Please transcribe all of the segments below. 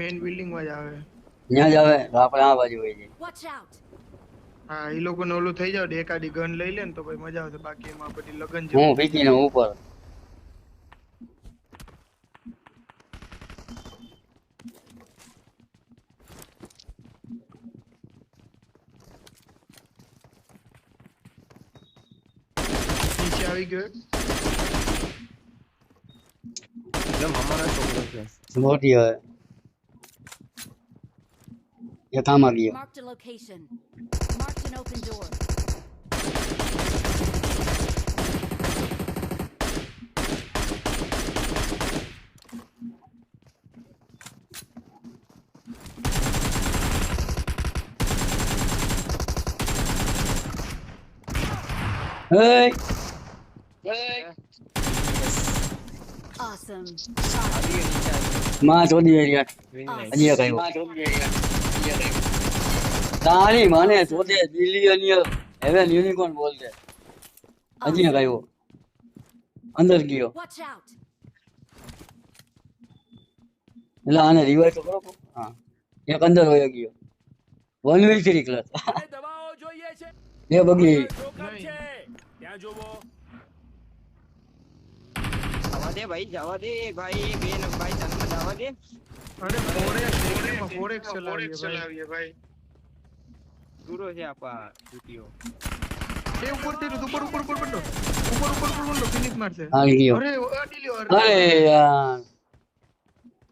Main બિલ્ડિંગમાં જ આવે. ત્યાં જ આવે તો આપણે આ બાજુ હોય છે હા એ લોકોને ઓલું થઈ જાવ એકાદી ગન લઈ લે ને તો ભાઈ મજા આવશે. બાકી એમાં બધી લગન હું પીકીને ઉપર. નીચે આવી ગયો એકદમ અમારા છોકરો છે. મોટી હવે. એક આમાં ગયો Marked a location. Marked an open door. Hey! Awesome. આવી ગયો નીચે આવી માં ચોદી એરિયા વિન હજી એક આવ્યો તારી માને ચોદે બિલિયનિયર હેવન યુનિકોર્ન બોલતે હજી એક આવ્યો. અંદર ગયો. એટલે આને રિવાઇવ તો. કરો હા. એક અંદર હોય ગયો. વન વી થ્રી ક્લાસ મને દવાઓ જોઈએ છે. એ બગી ત્યાં જોવો. જવા દે ભાઈ જવા દે. ભાઈ બે ભાઈ તને જવા દે અરે ફોરેક્સ એમાં ફોરેક્સ ચલાવીએ ભાઈ. દૂરો છે આપા ડ્યુટીઓ. એ ઉપરથી ઉપર ઉપર ઉપર બંડો ઉપર ઉપર ઉપર બંડો ફિનિશ મારશે. અરે આ ડીલ્યો અરે. યાર.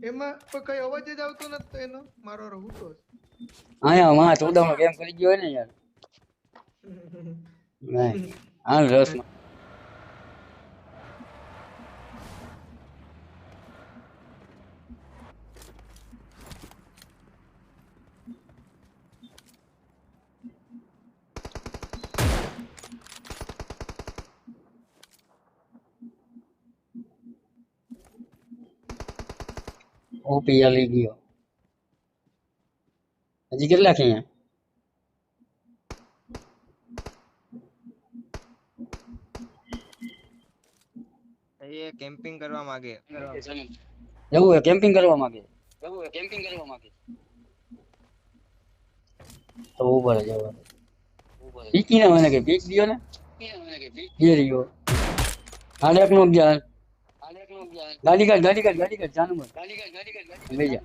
એમાં પણ કઈ અવાજ જ આવતો નથી એનો. મારો રહુતો આયા માં ચોદામાં કેમ કરી ગયો ને યાર. નહીં. હાલ રસમાં ઓપી લઈ ગયો હજી કેટલા છે અહીંયા એ કેમ્પિંગ કરવા માંગે જવું હોય કેમ્પિંગ કરવા માંગે જવું હોય કેમ્પિંગ કરવા માંગે તો ઉપર જ જવા પીકી ને મને કે પીક દિયો ને એ રહ્યો આડેક નો ગયા ગાડી કાઢ ગાડી કાઢ ગાડી કાઢ જાનું ગાડી કાઢ ગાડી કાઢ લઈ જા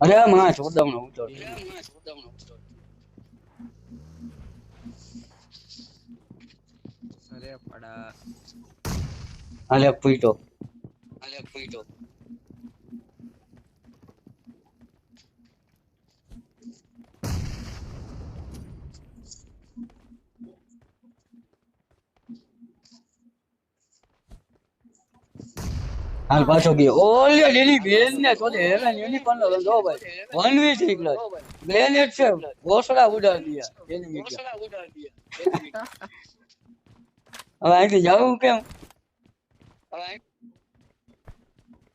અરે માં છોડદમ નો ઉતર. અરે પડા. હાલે પૂઈટો હાલ પાછો ગયો. ઓલે લીલી બેન ને તો હેરાન યુનિકોર્ન નો ધંધો ભાઈ one V three class grenade છે. ઘોસડા ઉડાડ દિયા. એની મીડિયા હવે અહીંથી જાવું કેમ?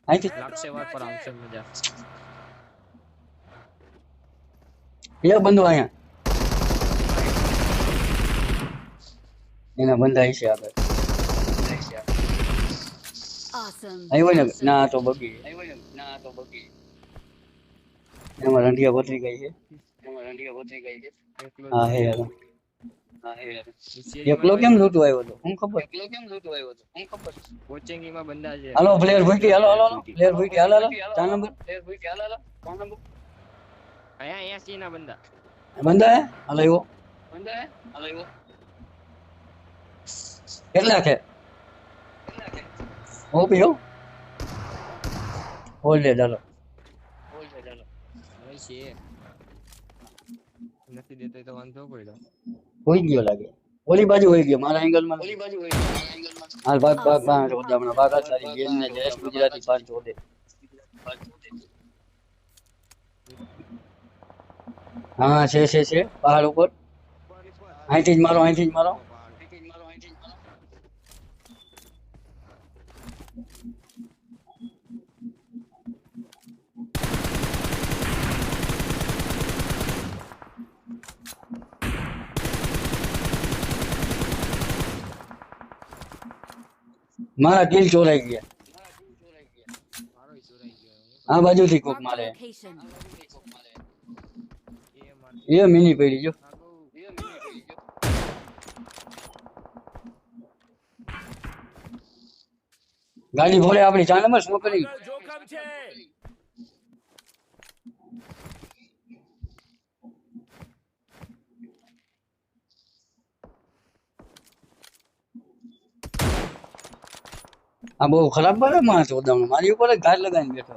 અહીંથી લાગશે વાર પર આવશે મજા. એ બંધો અહીંયા. એના બંધાઈ છે આગળ. Awesome. આવ્યો ને ના તો બગી. ના તો બગી. એમાં રંડિયા પતરી ગઈ છે. એમાં રંડિયા પતરી ગઈ છે. હા હે યાર. એકલો કેમ લૂંટવા આવ્યો હતો હું ખબર? એકલો કેમ લૂટો આવ્યો તો? હું ખબર? કોચિંગમાં બંદા છે. હાલો પ્લેયર ભૂકી હાલો હાલો પ્લેયર ભૂકી હાલો હાલો. ચાર નંબર પ્લેયર ભૂટી હાલો. હાલો ચાર નંબર અહીંયા અહીંયા સી ના બંધા બંદા હે? હાલો આવ્યો. કેટલા છે? હો હોલ ડે ચાલો હોય છે નથી દેતો તો વાંધો પડ્યો હોઈ ગયો લાગે ઓલી બાજુ હોઈ ગયો મારા એંગલમાં ઓલી બાજુ હાલ ભાગ ભાગ ભાગ રોદા હમણાં ભાગા તારી બેન ને જયેશ ગુજરાતી પાંચ ચોદે હા છે છે છે પહાડ ઉપર અહીંથી જ મારો અહીંથી જ મારો મારા કિલ ચોરાઈ ગયા. આ બાજુથી કોક મારે. એ મિની પડી જો. ગાડી ભોળે આપણી નંબર સ્મોક કરી આગળ જોખમ છે આ બહુ ખરાબ બને મારા ઓદામનો મારી ઉપર જ ઘાટ લગાવીને બેઠો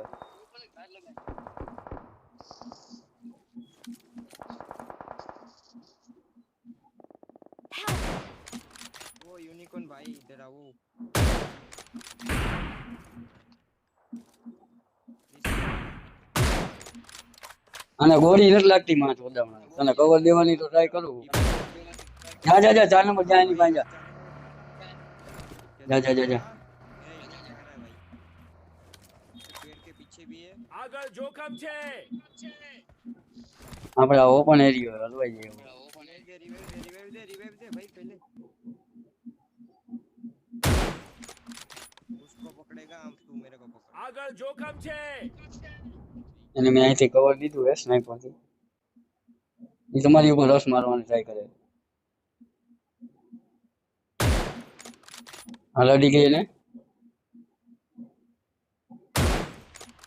ઓ યુનિકોર્ન ભાઈ ઇધર આવો. અને ગોળી નથી લાગતી માણસ ઓદામનો તને કવર દેવાની તો ટ્રાય કરું. જા જા જા ચાર નંબર જા એની પાસે જા જા જા જા. જોખમ છે આપણે આ ઓપન એરિયો હલવાઈ જાય એવું. दे रिवाइव दे रिवाइव दे रिवाइव दे भाई पहले उसको पकड़ेगा हम तू मेरे को पकड़ આગળ જોખમ છે એને મેં અહીંથી કવર દીધું હે સ્નાઈપરથી એ તમારી ઉપર રસ મારવાની ટ્રાય કરે હાલ અડી ગઈ એને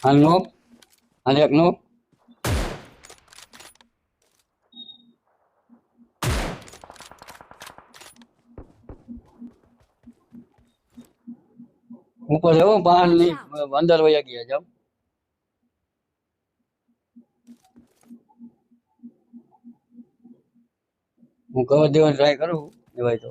હાલ નો હાલ એક નો ઉપર એવો બહાર નહીં અંદર વયા ગયા જાવ હું કવર દેવાની ટ્રાય કરું, એવાય તો.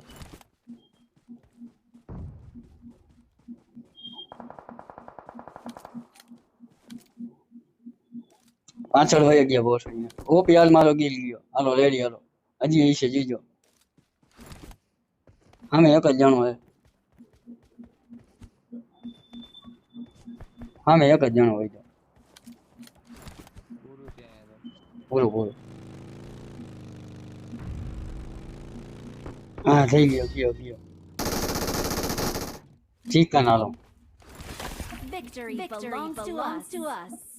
પાછળ હોય ગયા બોસ ઓપ યાર મારો ગીલ ગયો. હાલો રેડી હાલો. હજી એ છે જીજો. અમે એક જ જણો હે. અમે એક જ જણો હોય પૂરું પૂરું હા થઈ ગયો ગયો ગયો. ઠીક ના લો Victory, belongs. To us.